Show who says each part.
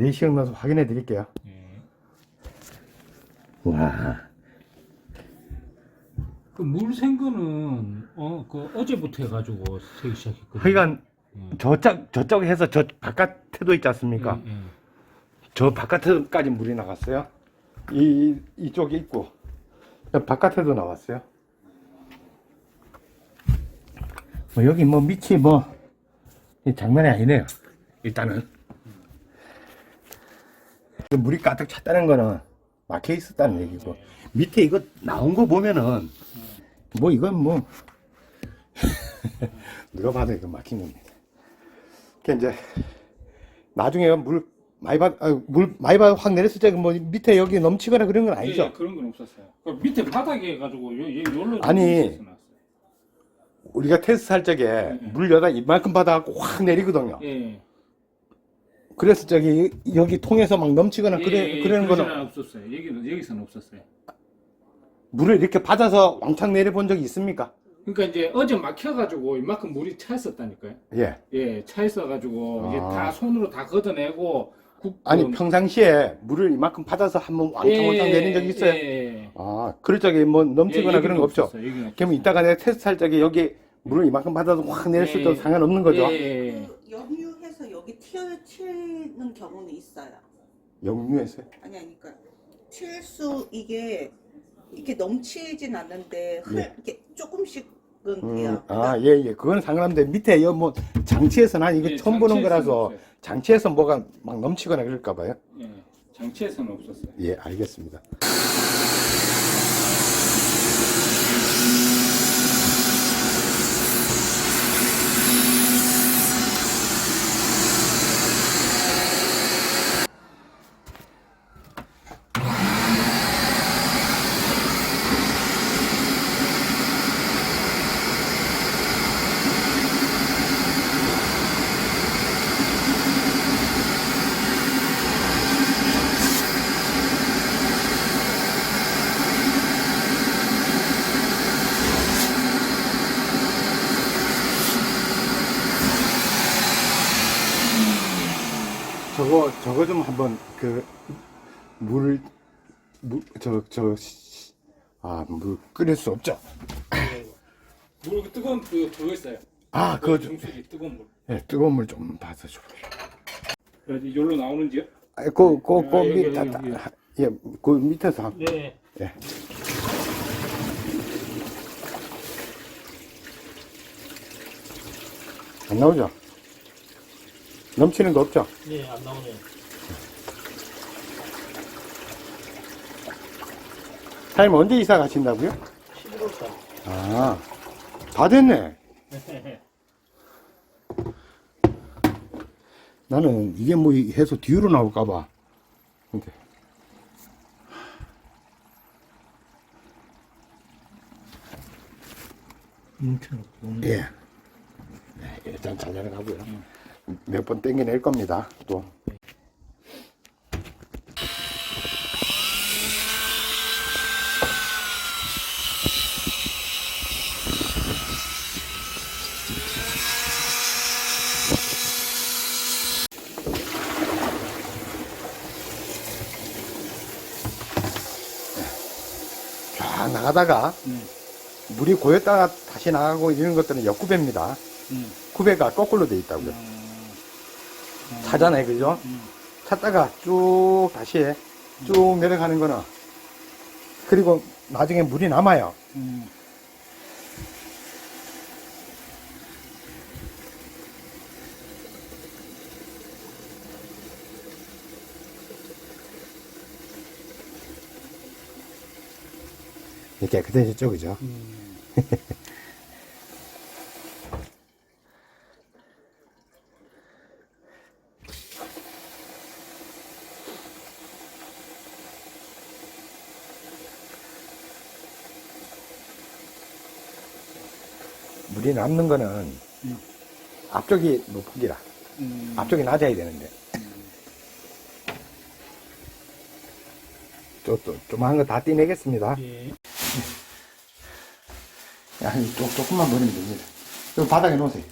Speaker 1: 내시경 넣어서 확인해 드릴게요.
Speaker 2: 예.
Speaker 1: 와.
Speaker 2: 그물 생거는 어 그 어제부터 해가지고 세기 시작했거든요.
Speaker 1: 그러니까
Speaker 2: 예.
Speaker 1: 저쪽 저쪽 해서 저 바깥에도 있지 않습니까?
Speaker 2: 예, 예.
Speaker 1: 저 바깥에까지 물이 나갔어요. 이 이쪽에 있고 바깥에도 나왔어요. 뭐 여기 뭐 밑이 뭐 장난이 아니네요. 일단은 그 물이 가득 찼다는 거는 막혀 있었다는 얘기고 밑에 이거 나온 거 보면은 뭐 이건 뭐 누가 봐도 이거 막힌 겁니다. 그 이제 나중에 물 많이 받, 아, 물 많이 받아 확 내렸을 때 뭐 밑에 여기 넘치거나 그런 건 아니죠?
Speaker 2: 예, 예, 그런 건 없었어요. 그 밑에 바닥에 해가지고 요, 요, 요로
Speaker 1: 아니. 우리가 테스트 할 적에 물 여다 이만큼 받아갖고 확 내리거든요.
Speaker 2: 예.
Speaker 1: 그래서 저기 여기 통에서 막 넘치거나
Speaker 2: 예,
Speaker 1: 그래
Speaker 2: 예,
Speaker 1: 그러는
Speaker 2: 그러지는
Speaker 1: 거는
Speaker 2: 없었어요. 여기는 여기서는 없었어요.
Speaker 1: 물을 이렇게 받아서 왕창 내려본 적이 있습니까?
Speaker 2: 그러니까 이제 어제 막혀가지고 이만큼 물이 차 있었다니까요.
Speaker 1: 예.
Speaker 2: 예, 차 있어가지고 이게
Speaker 1: 아.
Speaker 2: 다 손으로 다 걷어내고 국
Speaker 1: 아니
Speaker 2: 그-
Speaker 1: 평상시에 물을 이만큼 받아서 한번 왕창 왕창 내린 적이 있어요?
Speaker 2: 예, 예.
Speaker 1: 아, 그럴 적에 뭐 넘치거나
Speaker 2: 예,
Speaker 1: 그런 거 없죠?
Speaker 2: 없었어요. 여기는
Speaker 1: 그럼. 이따가 내가 테스트 할 적에 여기 물을 이만큼 받아서 확 내렸을
Speaker 2: 예,
Speaker 1: 때도 상관없는 거죠?
Speaker 2: 예, 예, 예.
Speaker 3: 그 역류 해서 여기 튀어 튀는 경우는 있어요.
Speaker 1: 역류했어요?
Speaker 3: 아니 아니 그러니까 튈수 이게 이렇게 넘치진 않는데 흘
Speaker 1: 예.
Speaker 3: 이렇게 조금씩은
Speaker 1: 음,
Speaker 3: 돼요.
Speaker 1: 아, 예, 예. 그건 상관없는데 밑에 여뭐 장치에서 난 이거
Speaker 2: 예,
Speaker 1: 처음 보는
Speaker 2: 장치에서는
Speaker 1: 거라서
Speaker 2: 없어요.
Speaker 1: 장치에서 뭐가 막 넘치거나 그럴까 봐요.
Speaker 2: 예, 장치에서는 없었어요.
Speaker 1: 예, 알겠습니다. 저거 저거 좀 한번 그 물을 물저저아물 끓일 수 없죠?
Speaker 2: 물그 뜨거운 그 그거 있어요.
Speaker 1: 아, 그거 좀
Speaker 2: 뜨거운 물.
Speaker 1: 예, 뜨거운 물 좀 받아 줘.
Speaker 2: 여기로 나오는지요?
Speaker 1: 아, 그그
Speaker 2: 아,
Speaker 1: 그
Speaker 2: 여기,
Speaker 1: 밑에
Speaker 2: 여기,
Speaker 1: 다-
Speaker 2: 여기.
Speaker 1: 예, 그 밑에서 한-
Speaker 2: 네.
Speaker 1: 예. 안 나오죠? 넘치는 거 없죠?
Speaker 2: 네, 안 나오네요.
Speaker 1: 사장님 언제 이사 가신다고요?
Speaker 2: 11월달.
Speaker 1: 아, 다 됐네. 나는 이게 뭐 해서 뒤로 나올까봐. 근데.
Speaker 2: 뭉쳐놓고.
Speaker 1: 예. 네, 일단 잘 내려가고요. 몇 번 땡겨낼 겁니다. 또. 쫙 나가다가
Speaker 2: 음.
Speaker 1: 물이 고였다가 다시 나가고 이런 것들은 역구배입니다.
Speaker 2: 음.
Speaker 1: 구배가 거꾸로 돼 있다고요.
Speaker 2: 음.
Speaker 1: 차잖아요, 그죠?
Speaker 2: 음.
Speaker 1: 찾다가 쭉 다시 쭉 내려가는 거는 그리고 나중에 물이 남아요.
Speaker 2: 음.
Speaker 1: 이렇게 깨끗해졌죠, 그죠? 물이 남는 거는
Speaker 2: 음.
Speaker 1: 앞쪽이 높기라.
Speaker 2: 음.
Speaker 1: 앞쪽이 낮아야 되는데. 또, 또, 조그만 거다 떼내겠습니다.
Speaker 2: 예.
Speaker 1: 야, 조, 조금만 버리면 됩니다. 좀 바닥에 놓으세요.